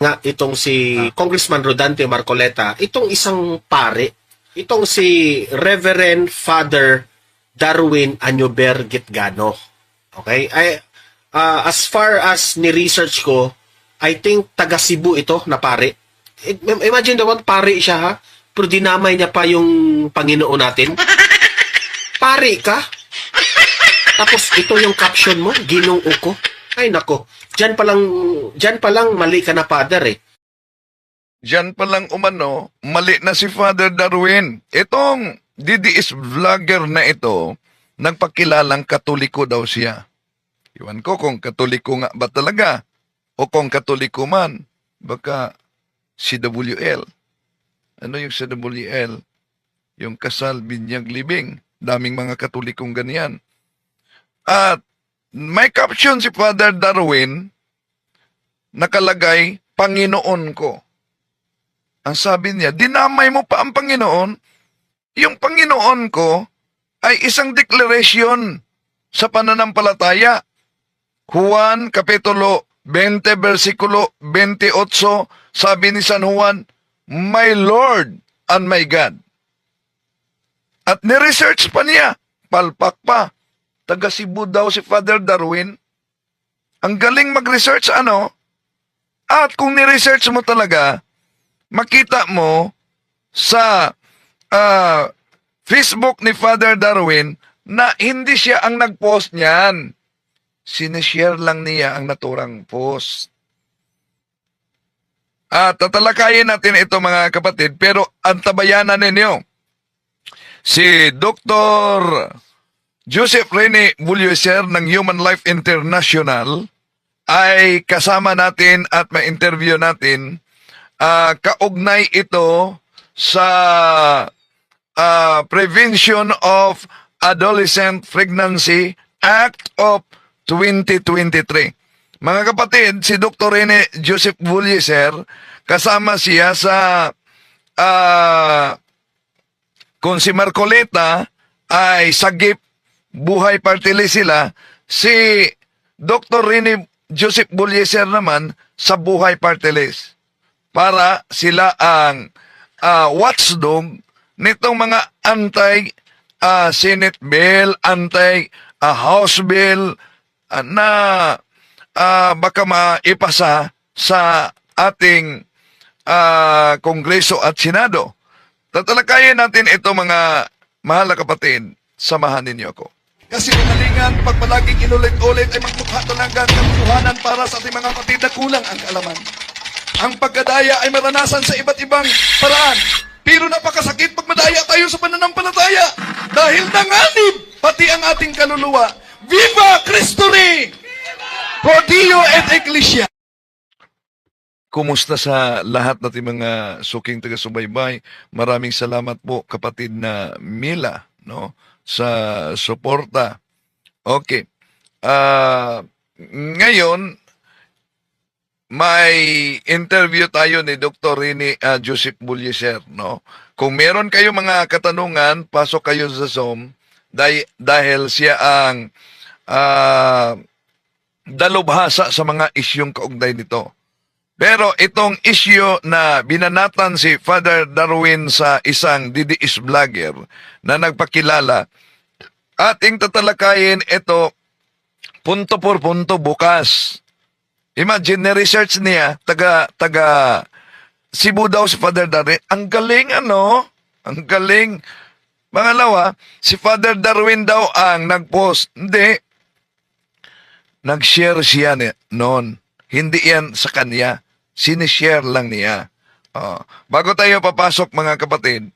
nga itong si Congressman Rodante Marcoleta, itong isang pare, itong si Reverend Father Darwin Anyober Gitgano. Okay? Ay, ah, as far as ni-research ko, I think taga Cebu ito na pare. I- Imagine naman, pare siya ha, pero dinamay niya pa yung Panginoon natin. Pare ka? Tapos ito yung caption mo, ginong uko. Ay nako, diyan pa lang, diyan pa lang mali ka na father eh. Diyan pa lang umano, mali na si Father Darwin. Itong DDS vlogger na ito, nagpakilalang katoliko daw siya. Iwan ko kung katoliko nga ba talaga o kung katoliko man, baka CWL. Ano yung CWL? Yung kasal, binyag, libing. Daming mga katolikong ganyan. At may caption si Father Darwin, nakalagay, Panginoon ko. Ang sabi niya, dinamay mo pa ang Panginoon. Yung Panginoon ko ay isang declaration sa pananampalataya. Juan Kapitulo 20 versikulo 28 sabi ni San Juan, My Lord and my God. At ni-research pa niya, palpak pa. Taga Cebu daw si Father Darwin. Ang galing mag-research ano? At kung ni-research mo talaga, makita mo sa ah, Facebook ni Father Darwin na hindi siya ang nag-post niyan. Sinishare lang niya ang naturang post. At tatalakayin natin ito mga kapatid, pero antabayanan ninyo. Si Dr. Joseph Rene Bulloser ng Human Life International ay kasama natin at ma-interview natin. Ah, kaugnay ito sa ah, Prevention of Adolescent Pregnancy Act of 2023. Mga kapatid, si Dr. Rene Joseph Bulliser, kasama siya sa ah, kung si Marcoleta ay sagip buhay partili sila, si Dr. Rene Joseph Bulliser naman sa buhay partilis para sila ang ah, watchdog nitong mga anti ah, Senate bill, anti ah, House bill ah, na ah, baka maipasa sa ating ah, Kongreso at Senado. Tatalakayin natin ito mga mahal na kapatid, samahan ninyo ako. Kasi kamalingan, pag palaging inulit-ulit ay magmukha talaga ng katotohanan para sa ating mga kapatid na kulang ang kaalaman. Ang pagkadaya ay maranasan sa iba't ibang paraan. Pero napakasakit pag madaya tayo sa pananampalataya. Dahil nanganib pati ang ating kaluluwa. Viva Cristo Rey! Pro Dio et Ecclesia! Kumusta sa lahat natin mga suking taga-subaybay? Maraming salamat po kapatid na Mila no sa suporta. Okay. Ah, ngayon may interview tayo ni Dr. Rini ah, Joseph Bulliser, no? Kung meron kayo mga katanungan, pasok kayo sa Zoom dahil, dahil siya ang ah, dalubhasa sa mga isyong kaugnay nito. Pero itong issue na binanatan si Father Darwin sa isang DDS vlogger na nagpakilala, ating tatalakayin ito punto por punto bukas. Imagine, research niya, taga, taga Cebu daw si Father Darwin. Ang galing ano? Ang galing. Pangalawa, si Father Darwin daw ang nag-post. Hindi. Nag-share siya noon. Hindi yan sa kanya. Sinishare lang niya. Oh. Bago tayo papasok mga kapatid,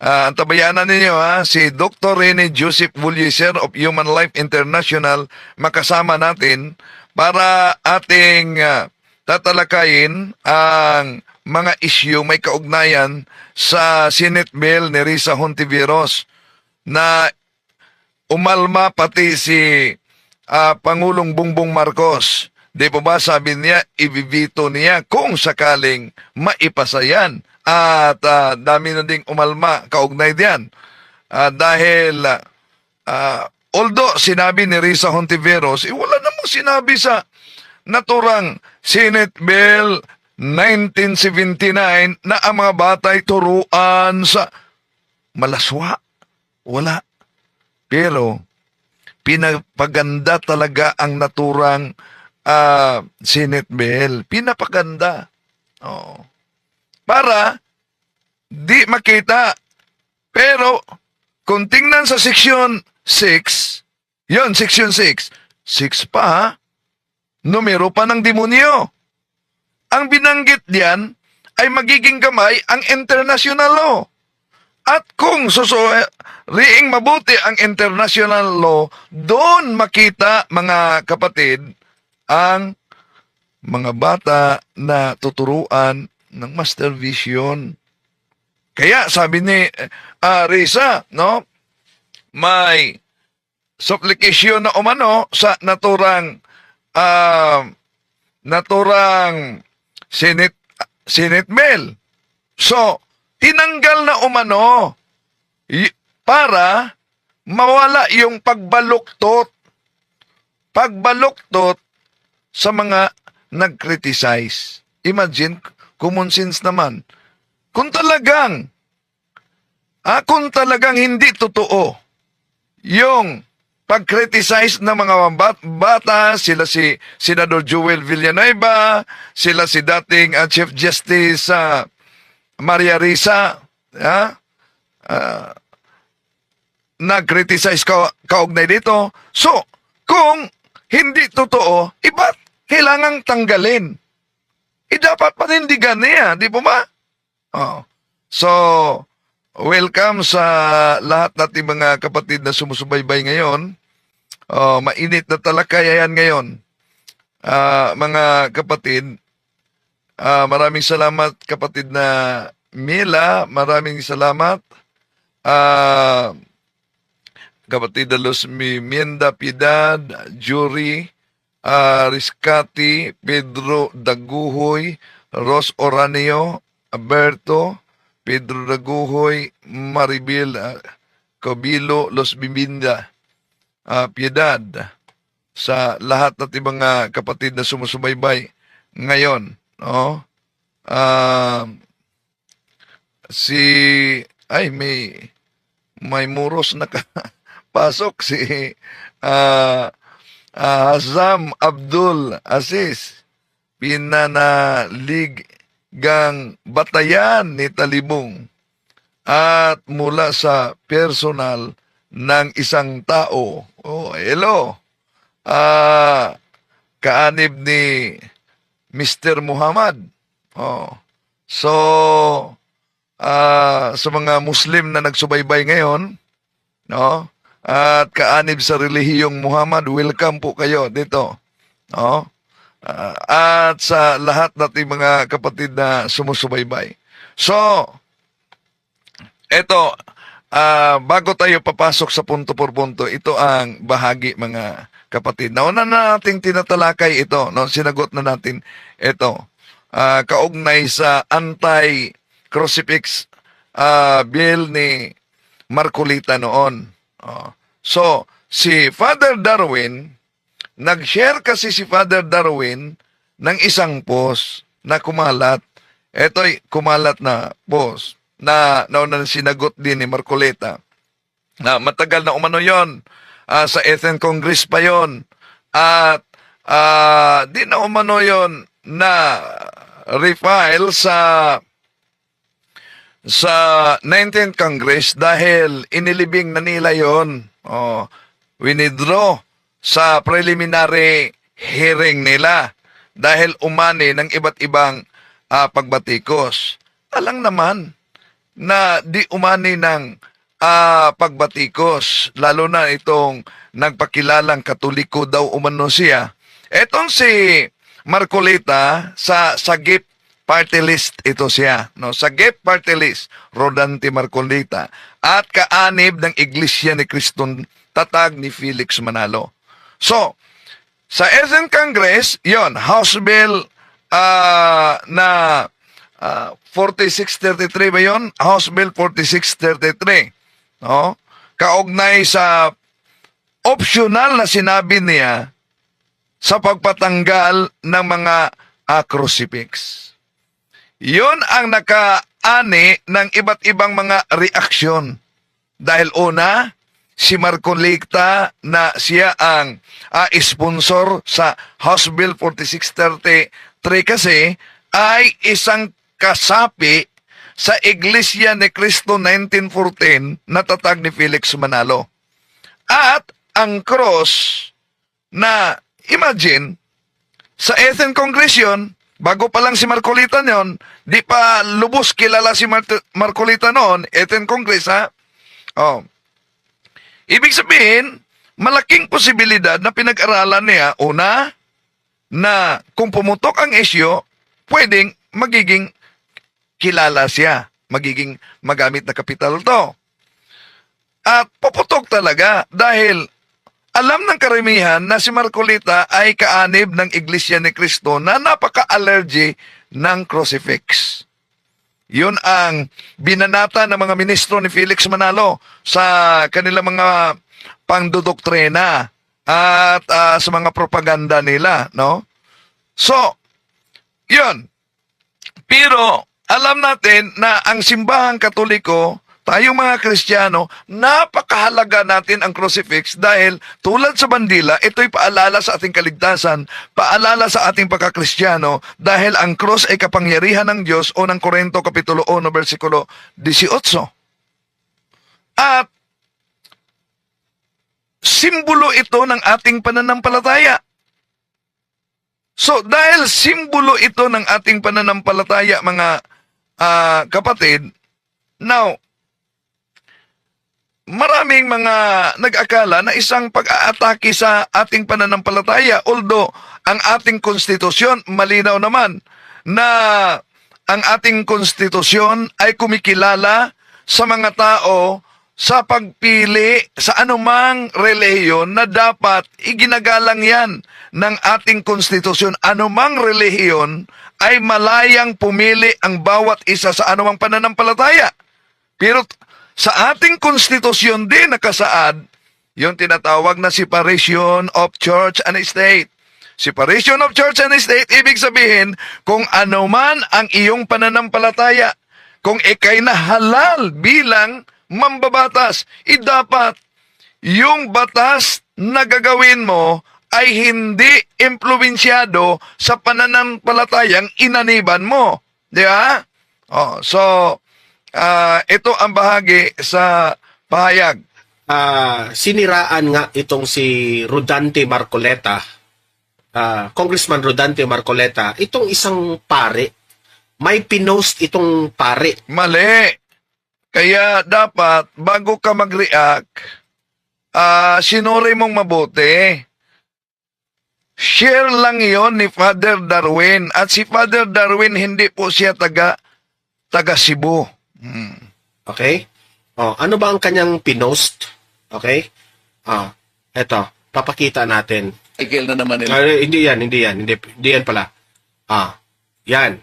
ah, ang tabayanan ninyo ha, si Dr. Rene Joseph Bulliser of Human Life International makasama natin para ating ah, tatalakayin ang mga issue may kaugnayan sa Senate Bill ni Risa Hontiveros na umalma pati si ah, Pangulong Bongbong Marcos. Di po ba sabi niya, ibibito niya kung sakaling maipasa yan. At ah, dami na ding umalma, kaugnay diyan. Ah, dahil, ah, although sinabi ni Risa Hontiveros, eh, wala namang sinabi sa naturang Senate Bill 1979 na ang mga batay turuan sa malaswa. Wala. Pero, pinapaganda talaga ang naturang ah, Senate bill. Pinapaganda. Oo. Para di makita. Pero, kung tingnan sa section 6, yon section 6, 6 pa numero pa ng demonyo. Ang binanggit diyan ay magiging kamay ang international law. At kung susuriing mabuti ang international law, doon makita mga kapatid ang mga bata na tuturuan ng master vision. Kaya sabi ni uh, Risa, no, may supplication na umano sa naturang ah, naturang Senate Senate bill. So, tinanggal na umano para mawala yung pagbaluktot. Pagbaluktot sa mga nag-criticize. Imagine, common sense naman. Kung talagang, ah, kung talagang hindi totoo yung pag-criticize ng mga bat- bata, sila si Senador Joel Villanueva, sila si dating ah, Chief Justice sa Maria Risa, ha? Ah, nag-criticize ka, kaugnay dito. So, kung hindi totoo, iba kailangang tanggalin. Eh, dapat panindigan niya, di po ba? Oh. So, welcome sa lahat nating mga kapatid na sumusubaybay ngayon. Oh, mainit na talakayan ngayon. Ah, mga kapatid, ah, maraming salamat kapatid na Mila, maraming salamat. Ah, kapatid na Los Mienda Piedad, Jury, ah, Riscati, Pedro Daguhoy, Ros Oranio, Alberto, Pedro Daguhoy, Maribel ah, Cabilo, Los Biminda, ah, Piedad, sa lahat ng mga kapatid na sumusubaybay ngayon. No? Ah, si, ay, may, may muros na pasok si ah ah, Hazam Abdul Aziz pinanaligang batayan ni Talibong at mula sa personal ng isang tao. Oh, hello. Ah, kaanib ni Mr. Muhammad. Oh. So, ah, sa mga Muslim na nagsubaybay ngayon, no? At kaanib sa relihiyong Muhammad, welcome po kayo dito. No? Ah, at sa lahat nating mga kapatid na sumusubaybay. So, eto, ah, bago tayo papasok sa punto por punto, ito ang bahagi mga kapatid. Nauna na nating tinatalakay ito, no? sinagot na natin ito. Ah, kaugnay sa anti-crucifix ah, bill ni Marcolita noon. Oh. So, si Father Darwin, nag-share kasi si Father Darwin ng isang post na kumalat. Ito'y kumalat na post na nauna na sinagot din ni Marcoleta. Na matagal na umano yon Ah, sa Ethan Congress pa yon At ah, di na umano yon na refile sa sa 19th Congress dahil inilibing na nila yon. Oh, winidraw sa preliminary hearing nila dahil umani ng iba't ibang ah, pagbatikos. Alang naman na di umani ng ah, pagbatikos, lalo na itong nagpakilalang katoliko daw umano siya. Etong si Marcolita sa Sagip party list ito siya. No? Sa GEP party list, Rodante Marcolita. At kaanib ng Iglesia ni Kriston tatag ni Felix Manalo. So, sa Essen Congress, yon House Bill ah, na ah, 4633 ba yon? House Bill 4633. No? Kaugnay sa optional na sinabi niya sa pagpatanggal ng mga ah, crucifix. Yun ang nakaani ng iba't ibang mga reaksyon. Dahil una, si Marcolita na siya ang ah, sponsor sa House Bill 4633 kasi ay isang kasapi sa Iglesia ni Cristo 1914 na tatag ni Felix Manalo. At ang cross na imagine sa Athens Congress yun, bago pa lang si Marcolita noon, di pa lubos kilala si Mar- Marcolita noon, Athens Congress ha. Oh. Ibig sabihin, malaking posibilidad na pinag-aralan niya, una, na kung pumutok ang isyo, pwedeng magiging kilala siya. Magiging magamit na kapital to. At puputok talaga dahil alam ng karamihan na si Marcolita ay kaanib ng Iglesia ni Cristo na napaka-allergy ng crucifix. Yun ang binanata ng mga ministro ni Felix Manalo sa kanilang mga pangdodoktrina at ah, sa mga propaganda nila, no? So, yun. Pero alam natin na ang simbahang katoliko, tayong mga Kristiyano, napakahalaga natin ang crucifix dahil tulad sa bandila, ito'y paalala sa ating kaligtasan, paalala sa ating pagkakristyano dahil ang cross ay kapangyarihan ng Diyos o ng Korento Kapitulo 1, versikulo 18. At simbolo ito ng ating pananampalataya. So, dahil simbolo ito ng ating pananampalataya, mga ah, kapatid, now, maraming mga nag-akala na isang pag-aatake sa ating pananampalataya, although ang ating konstitusyon, malinaw naman, na ang ating konstitusyon ay kumikilala sa mga tao sa pagpili sa anumang relihiyon na dapat iginagalang yan ng ating konstitusyon. Anumang relihiyon ay malayang pumili ang bawat isa sa anumang pananampalataya. Pero sa ating konstitusyon din nakasaad yung tinatawag na separation of church and state. Separation of church and state, ibig sabihin, kung ano man ang iyong pananampalataya, kung ikay na halal bilang mambabatas, i dapat yung batas na gagawin mo ay hindi impluwensyado sa pananampalatayang inaniban mo. Di ba? Oh, so, ah, ito ang bahagi sa pahayag. Ah, siniraan nga itong si Rodante Marcoleta, ah, Congressman Rodante Marcoleta, itong isang pare, may pinost itong pare. Mali. Kaya dapat, bago ka mag-react, ah, sinuri mong mabuti. Share lang yon ni Father Darwin. At si Father Darwin, hindi po siya taga, taga Cebu. Hmm. Okay? Oh, ano ba ang kanyang pinost? Okay? Ah, eto, papakita natin. Tigil na naman Ah, hindi yan, hindi yan, hindi, hindi yan pala. Ah, yan.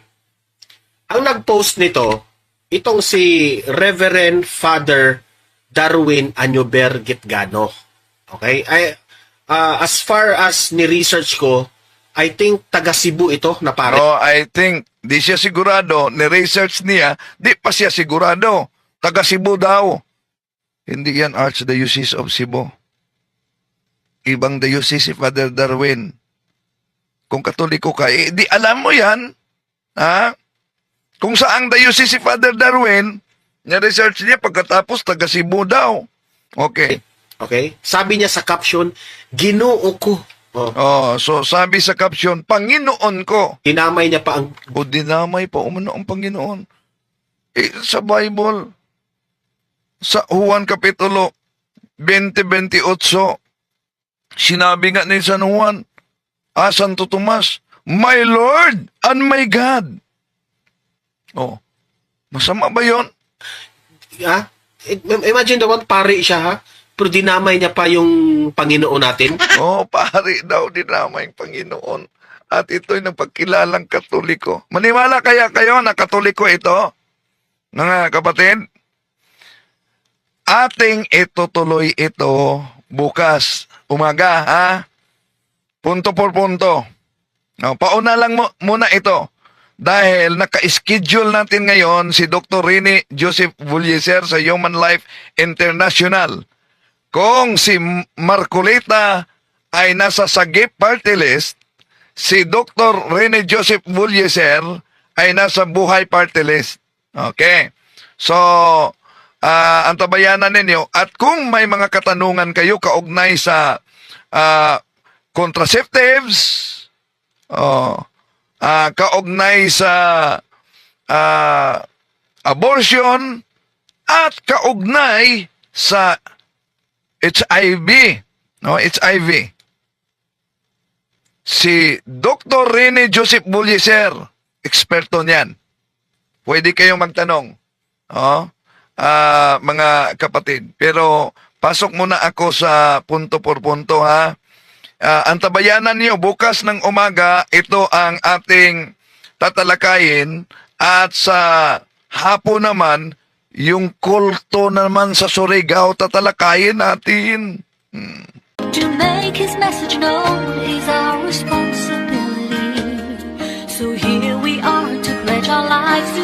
Ang nag-post nito, itong si Reverend Father Darwin Anyober Gitgano. Okay? Ay, ah, as far as ni-research ko, I think taga Cebu ito na pare. No, I think, di siya sigurado, ni-research niya, di pa siya sigurado. Taga Cebu daw. Hindi yan Archdiocese of Cebu. Ibang diocese si Father Darwin. Kung katoliko ka, eh, di alam mo yan. Ha? Kung saang diocese si Father Darwin, niya-research niya pagkatapos taga Cebu daw. Okay. Okay? Sabi niya sa caption, Ginoo ko. Oh, Oh, so sabi sa caption, Panginoon ko. tinamay niya pa ang O dinamay pa umano ang Panginoon. Eh, sa Bible, sa Juan Kapitulo 20-28, sinabi nga ni San Juan, ah, Santo Tomas, My Lord and my God. Oh, masama ba yon? ha? I- Imagine naman, pare siya ha? Pero dinamay niya pa yung Panginoon natin. Oh, pari daw dinamay ang Panginoon. At ito'y nagpagkilalang katoliko. Maniwala kaya kayo na katoliko ito? Mga kapatid? Ating itutuloy ito bukas umaga, ha? Punto por punto. No, pauna lang mo, muna ito. dahil naka-schedule natin ngayon si Dr. Rene Joseph Vulyeser sa Human Life International. Kung si Marcoleta ay nasa Sagip Party List, si Dr. Rene Joseph Vulyeser ay nasa Buhay Party List. Okay. So, ah, antabayanan ninyo. At kung may mga katanungan kayo kaugnay sa ah, contraceptives, oh, ah, kaugnay sa ah, abortion, at kaugnay sa HIV, no, HIV. Si Dr. Rene Joseph Bulliser, eksperto niyan. Pwede kayong magtanong. Oh, ah, mga kapatid. Pero pasok muna ako sa punto por punto ha. Ah, ang tabayanan niyo bukas ng umaga, ito ang ating tatalakayin at sa hapon naman yung kulto naman sa Surigao tatalakayin natin. To make his message known is our responsibility. So here we are to pledge our lives to